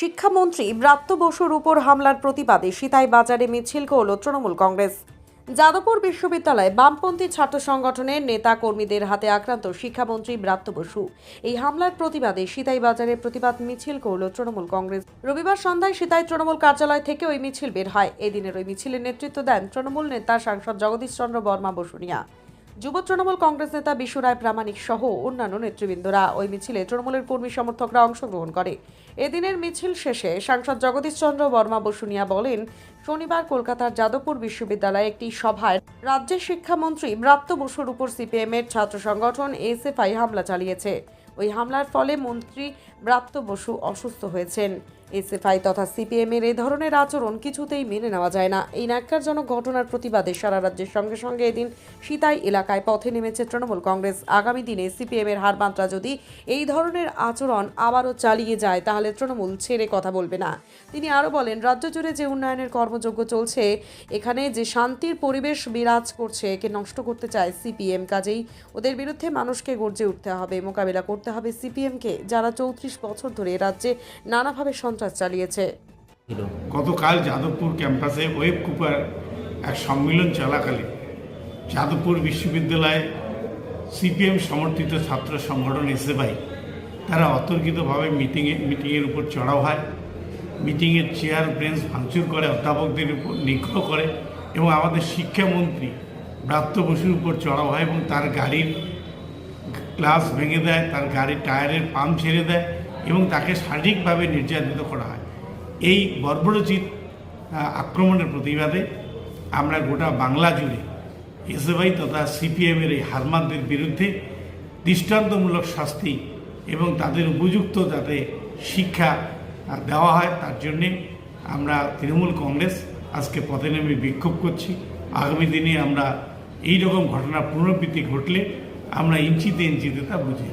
শিক্ষামন্ত্রী ব্রাত্য বসুর উপর হামলার প্রতিবাদে সিতাই বাজারে মিছিল করল তৃণমূল কংগ্রেস। যাদবপুর বিশ্ববিদ্যালয়ে বামপন্থী ছাত্র সংগঠনের নেতা কর্মীদের হাতে আক্রান্ত শিক্ষামন্ত্রী ব্রাত্য বসু। এই হামলার প্রতিবাদে সিতাই বাজারে প্রতিবাদ মিছিল করল তৃণমূল কংগ্রেস। রবিবার সন্ধ্যায় সিতাই তৃণমূল কার্যালয় থেকে ওই মিছিল বের হয়। এদিনের ওই মিছিলের নেতৃত্ব দেন তৃণমূল নেতা সাংসদ জগদীশ চন্দ্র বর্মা বসুনিয়া। যুব তৃণমূল কংগ্রেস নেতা বিশ্ব রায় প্রামাণিক সহ অন্যান্য নেতৃবৃন্দরা। ওই মিছিলে তৃণমূলের কর্মী সমর্থকরা অংশগ্রহণ করে। এদিনের মিছিল শেষে সাংসদ জগদীশ চন্দ্র বর্মা বসুনিয়া বলেন, শনিবার কলকাতার যাদবপুর বিশ্ববিদ্যালয়ে একটি সভায় রাজ্যের শিক্ষামন্ত্রী ব্রাত্য বসুর উপর সিপিএম এর ছাত্র সংগঠন এসএফআই হামলা চালিয়েছে। ওই হামলার ফলে মন্ত্রী ব্রাত্য বসু অসুস্থ হয়েছেন। এসএফআই তথা সিপিএম এর এই ধরনের আচরণ কিছুতেই মেনে নেওয়া যায় না। এই ন্যাক্কারজনক ঘটনার প্রতিবাদে সারা রাজ্যের সঙ্গে সঙ্গে এদিন সিতাই এলাকায় পথে নেমেছে তৃণমূল কংগ্রেস। আগামী দিনে সিপিএম এর হারমাত্রা যদি এই ধরনের আচরণ আবারও চালিয়ে যায়, তাহলে তৃণমূল ছেড়ে কথা বলবে না। তিনি আরও বলেন, রাজ্য জুড়ে যে উন্নয়নের কর্মযজ্ঞ চলছে, এখানে যে শান্তির পরিবেশ বিরাজ করছে, একে নষ্ট করতে চায় সিপিএম। কাজেই ওদের বিরুদ্ধে মানুষকে গর্জে উঠতে হবে, মোকাবিলা করতে হবে সিপিএমকে, যারা চৌত্রিশ বছর ধরে রাজ্যে নানাভাবে সন্ত্রাস চালিয়েছে। গতকাল যাদবপুর ক্যাম্পাসে ওয়েব কুপার এক সম্মেলন চলাকালে যাদবপুর বিশ্ববিদ্যালয়ে সিপিএম সমর্থিত ছাত্র সংগঠন এসএফআই তারা অতর্কিতভাবে মিটিংয়ে, মিটিংয়ের উপর চড়াও হয়। মিটিংয়ের চেয়ার ব্রেঞ্চ ভাঙচুর করে, অধ্যাপকদের উপর নিগ্রহ করে এবং আমাদের শিক্ষামন্ত্রী ব্রাত্য বসুর উপর চড়াও হয় এবং তার গাড়ির গ্লাস ভেঙে দেয়, তার গাড়ির টায়ারের পাম্প ছেড়ে দেয়। এবং তাকে শারীরিকভাবে নির্যাতিত করা হয়। এই বর্বরোচিত আক্রমণের প্রতিবাদে আমরা গোটা বাংলা জুড়ে এসএফআই তথা সিপিএমের এই হারমানদের বিরুদ্ধে দৃষ্টান্তমূলক শাস্তি এবং তাদের উপযুক্ত যাতে শিক্ষা দেওয়া হয়, তার জন্যে আমরা তৃণমূল কংগ্রেস আজকে পথে নেমে বিক্ষোভ করছি। আগামী দিনে আমরা এই রকম ঘটনা পুনরাবৃত্তি ঘটলে আমরা ইঞ্চিতে ইঞ্চিতে তা বুঝিয়ে